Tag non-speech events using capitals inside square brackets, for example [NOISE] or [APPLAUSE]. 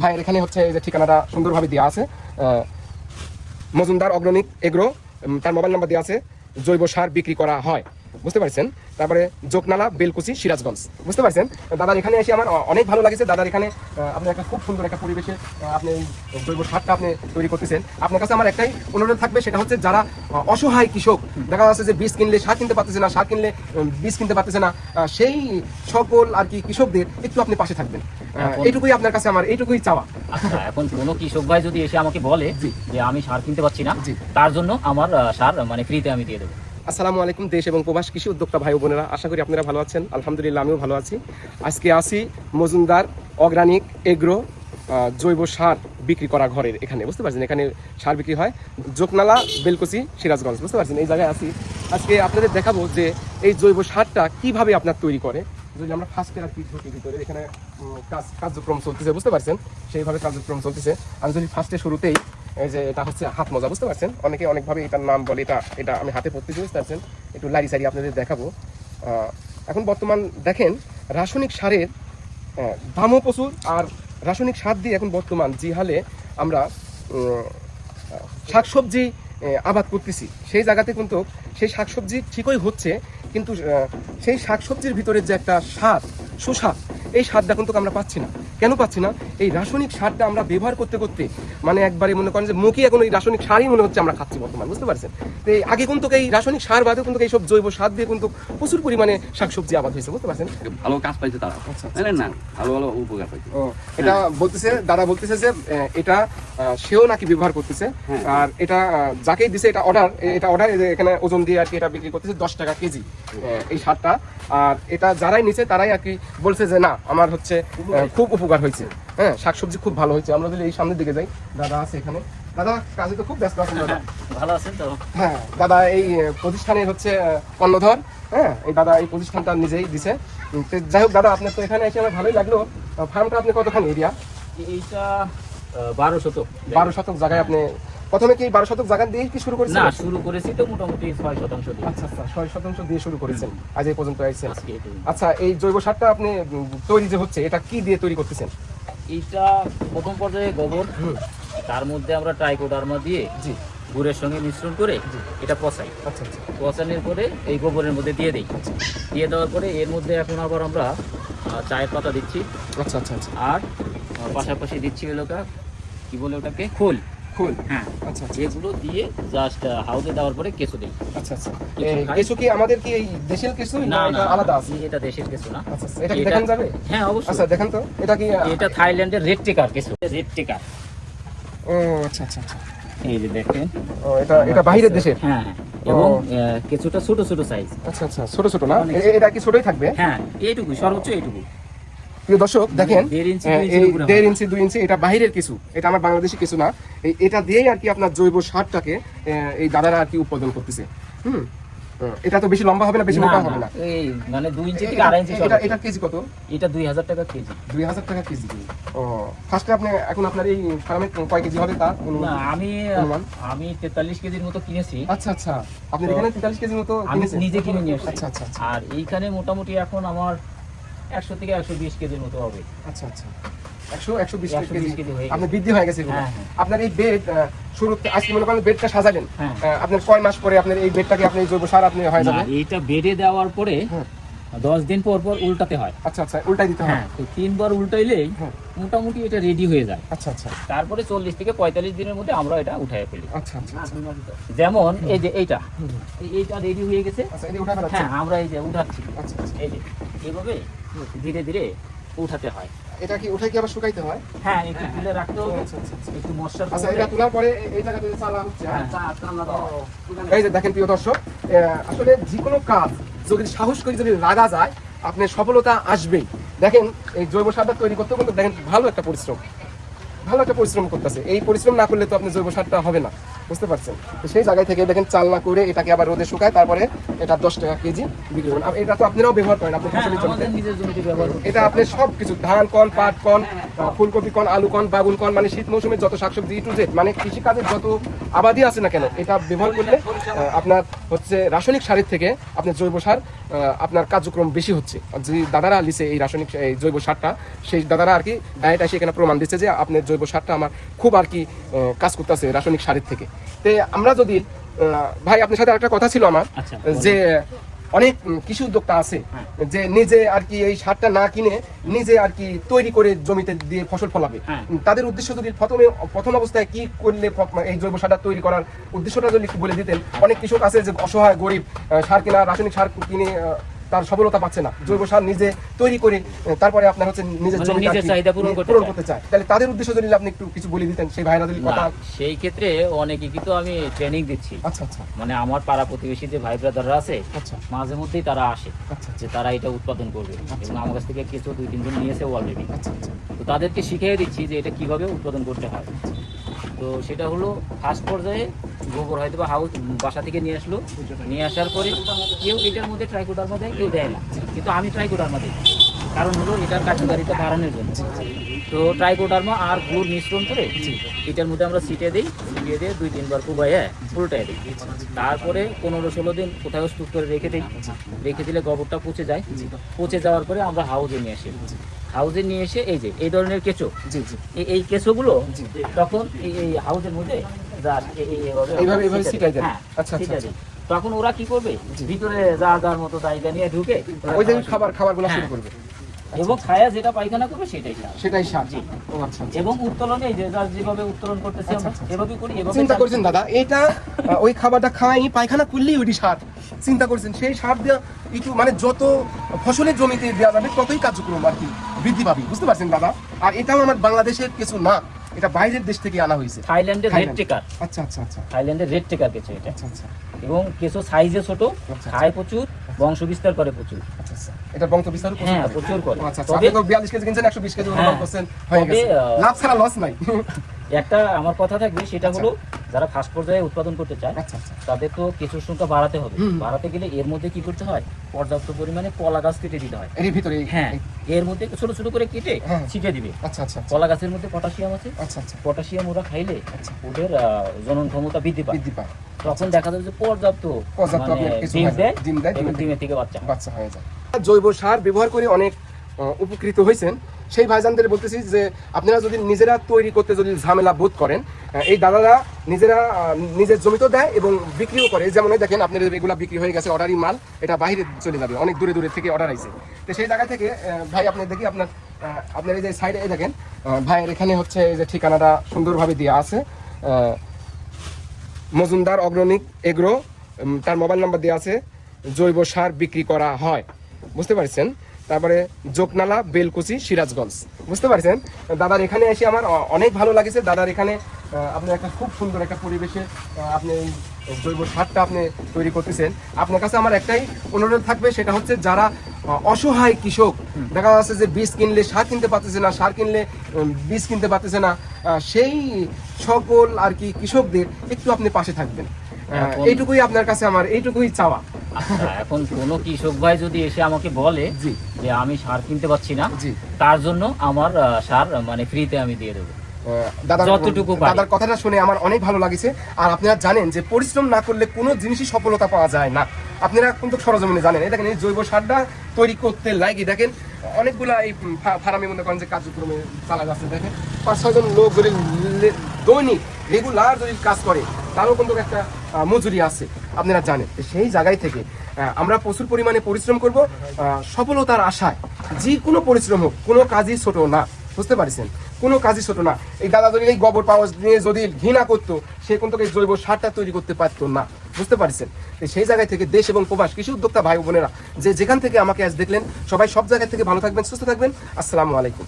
ভাইয়ের এখানে হচ্ছে এই যে ঠিকানাটা সুন্দরভাবে দেওয়া আছে। মজুমদার অগ্রণিক এগ্রো তার মোবাইল নাম্বার দেওয়া আছে। জৈব সার বিক্রি করা হয়। বুঝতে পারছেন? তারপরে জোকনালা বেলকুচি সিরাজগঞ্জ। বুঝতে পারছেন? দাদার এখানে এসে আমার অনেক ভালো লাগছে। দাদার এখানে আপনি একটা খুব সুন্দর একটা পরিবেশে আপনি জৈব সারটা আপনি তৈরি করতেছেন। আপনার কাছে আমার একটাই অনুরোধ থাকবে সেটা হচ্ছে যারা অসহায় কৃষক দেখা যাচ্ছে যে বীজ কিনলে সার কিনতে পারতেছে না সার কিনলে বীজ কিনতে পারতেছে না সেই সকল আর কি কৃষকদের একটু আপনি পাশে থাকবেন। এইটুকুই আপনার কাছে আমার এইটুকুই চাওয়া। আচ্ছা এখন কোনো কৃষক ভাই যদি এসে আমাকে বলে যে আমি সার কিনতে পারছি না তার জন্য আমার সার মানে ফ্রিতে আমি দিয়ে দেবো। আসসালামু আলাইকুম, দেশ এবং প্রবাস কৃষি উদ্যোক্তা ভাই বোনেরা, আশা করি আপনারা ভালো আছেন। আলহামদুলিল্লাহ, আমিও ভালো আছি। আজকে আসি মজুমদার অর্গানিক এগ্রো জৈব সার বিক্রি করা ঘরের এখানে, বুঝতে পারছেন? এখানে সার বিক্রি হয় জোকনালা, বেলকুচি, সিরাজগঞ্জ, বুঝতে পারছেন? এই জায়গায় আসি। আজকে আপনাদের দেখাবো যে এই জৈব সারটা কীভাবে আপনার তৈরি করে। যদি আমরা ফার্স্টে আর কি ঢুকি ভিতরে এখানে কাজ কার্যক্রম চলতেছে, বুঝতে পারছেন? সেইভাবে কার্যক্রম চলতেছে। আমি যদি ফার্স্টে শুরুতেই এই যে এটা হচ্ছে হাত মোজা, বুঝতে পারছেন? অনেকে অনেকভাবে এটার নাম বলে, এটা এটা আমি হাতে পড়তেছি বুঝতে পারছেন? একটু লারি সারি আপনাদের দেখাবো। এখন বর্তমান দেখেন, রাসায়নিক সারের দামও প্রচুর, আর রাসায়নিক সার দিয়ে এখন বর্তমান যে হালে আমরা শাকসবজি আবাদ করতেছি। সেই জায়গাতে কিন্তু সেই শাকসবজি ঠিকই হচ্ছে, কিন্তু সেই শাকসবজির ভিতরে যে একটা স্বাদ, সুস্বাদ, এই স্বাদটা কিন্তু আমরা পাচ্ছি না। কেন পাচ্ছি না? এই রাসায়নিক সারটা আমরা ব্যবহার করতে করতে মানে একবারে মনে করেন যে মুখে এখন এই রাসায়নিক সারই মনে হচ্ছে আমরা খাচ্ছি বর্তমান বুঝতে পারছেন? তো এই আগে কিন্তু এই রাসায়নিক সার বাদে কিন্তু এই সব জৈব সার দিয়ে কিন্তু প্রচুর পরিমাণে শাকসবজি আবাদ হয়েছে বুঝতে পারছেন? ভালো কাজ পাইছে তারা। আচ্ছা, না? ভালো ভালো উপকার পাইছে। এটা বলতেছে দাদা বলতেছে যে এটা সেও নাকি ব্যবহার করতেছে। হ্যাঁ। আর এটা যাকেই দিছে এটা অর্ডার এটা অর্ডার এখানে ওজন দিয়ে আর কি এটা বিক্রি করতেছে দশ টাকা কেজি এই সারটা। আর এটা যারাই নিছে তারাই আর কি বলছে যে না আমার হচ্ছে খুব উপকার হয়েছে। হ্যাঁ শাকসবজি খুব ভালো হয়েছে। আমরা যদি এই সামনের দিকে যাই দাদা আছে এখানে। দাদা কাজে তো খুব ব্যস্ত আছেন দাদা। [LAUGHS] ভালো আছেন তো? হ্যাঁ দাদা এই প্রতিষ্ঠানের হচ্ছে কর্ণধর হ্যাঁ এই দাদা এই প্রতিষ্ঠানটা নিজেই দিছে। যাই হোক দাদা আপনার তো এখানে এসে আমার ভালোই লাগল। ফার্মটা আপনি কতখানি এরিয়া এইটা বারো শতক। বারো শতক জায়গায় আপনি প্রথমে কি বারো শতক জায়গা দিয়ে কি শুরু করেছেন? না শুরু করেছি তো মোটামুটি ছয় শতাংশ দিয়ে। আচ্ছা আচ্ছা ছয় শতাংশ দিয়ে শুরু করেছেন। আজ এই পর্যন্ত আইছেন আজকে আচ্ছা এই জৈব সারটা আপনি তৈরি যে হচ্ছে এটা কি দিয়ে তৈরি করতেছেন? এইটা প্রথম পর্যায়ে গোবর। তার মধ্যে আমরা ট্রাইকোডার্মা দিয়ে জি। গুড়ের সঙ্গে মিশ্রণ করে এটা পচাই। আচ্ছা আচ্ছা। পচানোর পরে এই গোবরের মধ্যে দিয়ে দিই। দিয়ে দেওয়ার পরে এর মধ্যে এখন আবার আমরা চায়ের পাতা দিচ্ছি। আচ্ছা আচ্ছা আচ্ছা। আর পাশাপাশি দিচ্ছি হলো কি বলে ওটাকে? খোল। হ্যাঁ। আচ্ছা আচ্ছা। এগুলো দিয়ে জাস্ট হাউদে দেওয়ার পরে কেঁচো দিই। আচ্ছা আচ্ছা। কিছু এই খাই? কিছু কি আমাদের কি এই দেশের কিছু না এটা আলাদা আছে? এটা দেশের কেঁচো না। আচ্ছা আচ্ছা, এটা দেখান যাবে? হ্যাঁ অবশ্যই। আচ্ছা দেখেন তো। এটা কি এটা থাইল্যান্ডের রেড টেকার কেঁচো। রেড টেকার। ও আচ্ছা আচ্ছা আচ্ছা। এই যে দেখেন। ও এটা এটা বাইরের দেশের? হ্যাঁ হ্যাঁ। এবং। ছোট ছোট সাইজ আচ্ছা আচ্ছা। ছোট ছোট না? এটা কি ছোটই থাকবে? হ্যাঁ এইটুকু সর্বোচ্চ এইটুকু। প্রিয় দর্শক দেখেন দেড় ইঞ্চি, দুই ইঞ্চি এটা কিছু এটা আমার বাংলাদেশি কিছু না। এটা দিয়েই আর কি আপনার জৈব সারটাকে এই দাদারা আর কি উৎপাদন করতেছে। হুম? এটা তো বেশি লম্বা হবে না বেশি মোটা হবে না? এই মানে দুই ইঞ্চি থেকে আড়াই ইঞ্চি এটা এটা কেজি কত? এটা দুই হাজার টাকা কেজি। দুই হাজার টাকা কেজি। ও ফার্স্টে আপনি এখন আপনার এই ফার্মে কয় কেজি হবে? না আমি আমি তেতাল্লিশ কেজির মতো কিনেছি। আচ্ছা আচ্ছা। আপনার এখানে তেতাল্লিশ কেজির মতো আমি নিজে কিনে নিয়ে এসেছি আচ্ছা আচ্ছা আচ্ছা। আর এইখানে মোটামুটি এখন আমার একশো থেকে একশো বিশ কেজির মতো হবে আচ্ছা আচ্ছা একশো একশো বিশ 120 কেজি কেজি আপনার বৃদ্ধি হয়ে গেছে। হ্যাঁ, হ্যাঁ। আপনার এই বেড শুরুতে আজকে মনে করেন বেডটা সাজালেন হ্যাঁ। আপনার কয় মাস পরে আপনার এই বেডটাকে আপনি জৈব সার আপনি হয়ে যাবে এইটা বেডে দেওয়ার পরে। দশ দিন পর পর উল্টাতে হয়। আচ্ছা আচ্ছা উল্টাই দিতে হবে হ্যাঁ তো তিনবার উল্টাইলেই হ্যাঁ। মোটামুটি এটা রেডি হয়ে যায়। আচ্ছা আচ্ছা। তারপরে চল্লিশ থেকে পঁয়তাল্লিশ দিনের মধ্যে আমরা এটা উঠাই ফেলি। আচ্ছা আচ্ছা আচ্ছা। যেমন এই যে এইটা এই- এইটা রেডি হয়ে গেছে। আচ্ছা হ্যাঁ আমরা এই যে উঠাচ্ছি। আচ্ছা এই যে এইভাবে ধীরে ধীরে উঠাতে হয়। এটা কি উঠাই কি আবার শুকাইতে হয়? হ্যাঁ একটু তুলে রাখতে হবে। একটু মশলার আচ্ছা এটা তোলার পরে এই- চালা হচ্ছে হ্যাঁ? হ্যাঁ এই যে দেখেন প্রিয় দর্শক আসলে যে কোনো কাজ যদি সাহস করে যদি লাগা যায়, আপনার সফলতা আসবেই। দেখেন, এই জৈব সারটা তৈরি করতে কিন্তু দেখেন, ভালো একটা পরিশ্রম। ভালো একটা পরিশ্রম করতেছে। এই পরিশ্রম না করলে তো আপনি জৈব সারটা হবে না। বুঝতে পারছেন? তো সেই জায়গায় থেকে দেখেন চালনা করে এটাকে আবার রোদে শুকায় তারপরে এটা দশ টাকা কেজি বিক্রি করুন। এটা তো আপনারাও ব্যবহার করেন আপনি ফসলের জমিতে। করতে এটা আপনি সব কিছু ধান কন পাট কন ফুলকপি কন আলু কন বাগুন কন মানে শীত মৌসুমে যত শাকসবজি টু জেড মানে কৃষিকাজের যত আবাদি আছে না কেন এটা ব্যবহার করলে আপনার হচ্ছে রাসায়নিক সারের থেকে আপনার জৈব সার আপনার কার্যক্রম বেশি হচ্ছে। যে দাদারা লিছে এই রাসায়নিক এই জৈব সারটা সেই দাদারা আর কি ডায়েট এসে এখানে প্রমাণ দিচ্ছে যে আপনার জৈব সারটা আমার খুব আর কি কাজ করতেছে রাসায়নিক সারের থেকে। তে আমরা যদি ভাই আপনার সাথে একটা কথা ছিল আমার আচ্ছা, যে অনেক কৃষি উদ্যোক্তা আছে যে নিজে আর কি এই সারটা না কিনে নিজে আর কি তৈরি করে জমিতে দিয়ে ফসল ফলাবে। হ্যাঁ। তাদের উদ্দেশ্য যদি প্রথমে প্রথম অবস্থায় কি করলে এই জৈব সারটা তৈরি করার উদ্দেশ্যটা যদি বলে দিতেন। অনেক কৃষক আছে যে অসহায় গরিব সার কিনা রাসায়নিক সার কিনে তার সফলতা পাচ্ছে না। জৈব সার নিজে তৈরি করে তারপরে আপনার হচ্ছে নিজের মানে চাহিদা পূরণ করতে চায়। তাহলে তাদের উদ্দেশ্য যদি আপনি একটু কিছু বলে দিতেন সেই ভাইরা যদি কথা সেই ক্ষেত্রে অনেকে কিন্তু আমি ট্রেনিং দিচ্ছি। আচ্ছা আচ্ছা। মানে আমার পাড়া প্রতিবেশী যে ভাই ব্রাদাররা আছে আচ্ছা। মাঝে মধ্যেই তারা আসে আচ্ছা যে তারা এটা উৎপাদন করবে। এবং আমার কাছ থেকে কিছু দুই তিনজন নিয়েছে অলরেডি আচ্ছা আচ্ছা। তো তাদেরকে শিখিয়ে দিচ্ছি যে এটা কীভাবে উৎপাদন করতে হয়। তো সেটা হলো ফার্স্ট পর্যায়ে গোবর হয়তো বা হাউস বাসা থেকে নিয়ে আসলো। নিয়ে আসার পরে কেউ এটার মধ্যে ট্রাইকোডার্মা মধ্যে কেউ দেয় না। কিন্তু আমি ট্রাইকোডার্মা দিই। কারণ হলো এটার কার্যকারিতা বাড়ানোর জন্য। তো ট্রাইকোডার্মা আর গুড় মিশ্রণ করে এটার মধ্যে আমরা ছিটে দিই ছিটিয়ে দিয়ে দুই তিনবার কুবাইয়ে উল্টাই দিই। তারপরে পনেরো ষোলো দিন কোথাও স্তূপ করে রেখে দিই। রেখে দিলে গোবরটা পচে যায়। পচে যাওয়ার পরে আমরা হাউজে নিয়ে আসি। হাউজে নিয়ে এসে এই যে এই ধরনের কেঁচো এই- কেঁচোগুলো তখন এই হাউসের মধ্যে। তখন ওরা কি করবে? ভিতরে যা যার মতো জায়গা নিয়ে ঢুকে ওই খাবার খাবারগুলো শুরু। করবে। এবং খায়া যেটা পায়খানা করবে সেটাই খাওয়া সেটাই সার। ও আচ্ছা আচ্ছা। এবং উত্তোলনে যে যার যেভাবে উত্তোলন করতেছি আমরা এভাবে করি এভাবে চিন্তা করছেন দাদা এটা ওই খাবারটা খাই পায়খানা করলেই ওইটি সার। চিন্তা করছেন সেই সার দেওয়া একটু মানে যত ফসলের জমিতে দেওয়া যাবে ততই কার্যক্রম আর কি বৃদ্ধি পাবে। বুঝতে পারছেন দাদা? আর এটাও আমার বাংলাদেশের কিছু না এটা বাইরের দেশ থেকে আনা হয়েছে। থাইল্যান্ডের রেড টেকার আচ্ছা আচ্ছা আচ্ছা। থাইল্যান্ডের রেড টেকার কেঁচো এটা। আচ্ছা আচ্ছা। এবং কেঁচো সাইজে ছোট আচ্ছা। খায় প্রচুর বংশ বিস্তার করে প্রচুর। আচ্ছা আচ্ছা এটা বংশ বিস্তার হ্যাঁ, প্রচুর করে। আচ্ছা আচ্ছা আপনি তো 42 কেজি কিনছেন 120 কেজি হ্যাঁ। করছেন হয়ে গেছে লাভ ছাড়া লস নাই একটা আমার কথা থাকবে সেটা হলো যারা ফার্স্ট পর্যায়ে উৎপাদন করতে চায় তাদের তো কেঁচোর সংখ্যা বাড়াতে হবে। বাড়াতে গেলে এর মধ্যে কি করতে হয়? পর্যাপ্ত পরিমাণে কলা গাছ কেটে দিতে হয়। এর ভিতরে হ্যাঁ এর মধ্যে ছোট ছোট করে কেটে হ্যাঁ। ছিটে দিবে। আচ্ছা আচ্ছা আচ্ছা। কলা গাছের মধ্যে পটাশিয়াম আছে। আচ্ছা আচ্ছা। পটাশিয়াম ওরা খাইলে ওদের জনন ক্ষমতা বৃদ্ধি পায়। বৃদ্ধি পায়। তখন দেখা যাবে যে পর্যাপ্ত পর্যাপ্ত মানে ডিম দেয় ডিম দেয়, ডিমের থেকে বাচ্চা বাচ্চা হয়ে যায়। জৈব সার ব্যবহার করে অনেক উপকৃত হয়েছেন। সেই ভাইজানদের বলতেছি যে, আপনারা যদি নিজেরা তৈরি করতে যদি ঝামেলা বোধ করেন এই দাদারা নিজেরা নিজের জমিতেও দেয় এবং বিক্রিও করে। যেমন দেখেন, আপনাদের এগুলা বিক্রি হয়ে গেছে অর্ডারি মাল, এটা বাইরে চলে যাবে, অনেক দূরে দূরে থেকে অর্ডার আইছে। তো সেই জায়গা থেকে ভাই আপনি দেখি আপনার আপনার এই যে সাইডে দেখেন ভাইয়ের এখানে হচ্ছে এই যে ঠিকানাটা সুন্দরভাবে দেওয়া আছে। মজুমদার অগ্রণিক এগ্রো তার মোবাইল নাম্বার দেওয়া আছে, জৈব সার বিক্রি করা হয়। বুঝতে পারছেন? তারপরে জোকনালা বেলকুচি সিরাজগঞ্জ। বুঝতে পারছেন? দাদার এখানে এসে আমার অনেক ভালো লাগেছে। দাদার এখানে আপনি একটা খুব সুন্দর একটা পরিবেশে আপনি এই জৈব সারটা আপনি তৈরি করতেছেন। আপনার কাছে আমার একটাই অনুরোধ থাকবে সেটা হচ্ছে যারা অসহায় কৃষক দেখা যাচ্ছে যে বীজ কিনলে সার কিনতে পারতেছে না সার কিনলে বীজ কিনতে পারতেছে না সেই সকল আর কি কৃষকদের একটু আপনি পাশে থাকবেন। এইটুকুই আপনার কাছে আমার এইটুকুই চাওয়া। আচ্ছা, এখন কোনো কৃষক ভাই যদি এসে আমাকে বলে যে আমি সার কিনতে পারছি না তার জন্য আমার সার মানে ফ্রিতে আমি দিয়ে দেবো। দাদার কথাটা শুনে আমার অনেক ভালো লাগছে। আর আপনারা জানেন যে পরিশ্রম না করলে কোনো জিনিসই সফলতা পাওয়া যায় না। আপনারা কিন্তু সরজমিনে জানেন। এই দেখেন এই জৈব সারটা তৈরি করতে লাগে। দেখেন অনেকগুলা এই ফার্মে মনে করেন যে কার্যক্রমে চালা যাচ্ছে। দেখেন পাঁচ ছয়জন লোক যদি দৈনিক রেগুলার যদি কাজ করে তারও কিন্তু একটা মজুরি আছে, আপনারা জানেন। সেই জায়গায় থেকে আমরা প্রচুর পরিমাণে পরিশ্রম করব। সফলতার আশায়, যে কোনো পরিশ্রম হোক, কোনো কাজই ছোট না, বুঝতে পারছেন? কোনো কাজই ছোট না। এই দাদা যদি এই গোবর পাওয়া নিয়ে যদি ঘৃণা করতো, সে কিন্তু এই জৈব সারটা তৈরি করতে পারতো না, বুঝতে পারছেন? সেই জায়গায় থেকে দেশ এবং প্রবাস, কৃষি উদ্যোক্তা ভাই বোনেরা, যে যেখান থেকে আমাকে আজ দেখলেন, সবাই সব জায়গা থেকে ভালো থাকবেন, সুস্থ থাকবেন। আসসালামু আলাইকুম।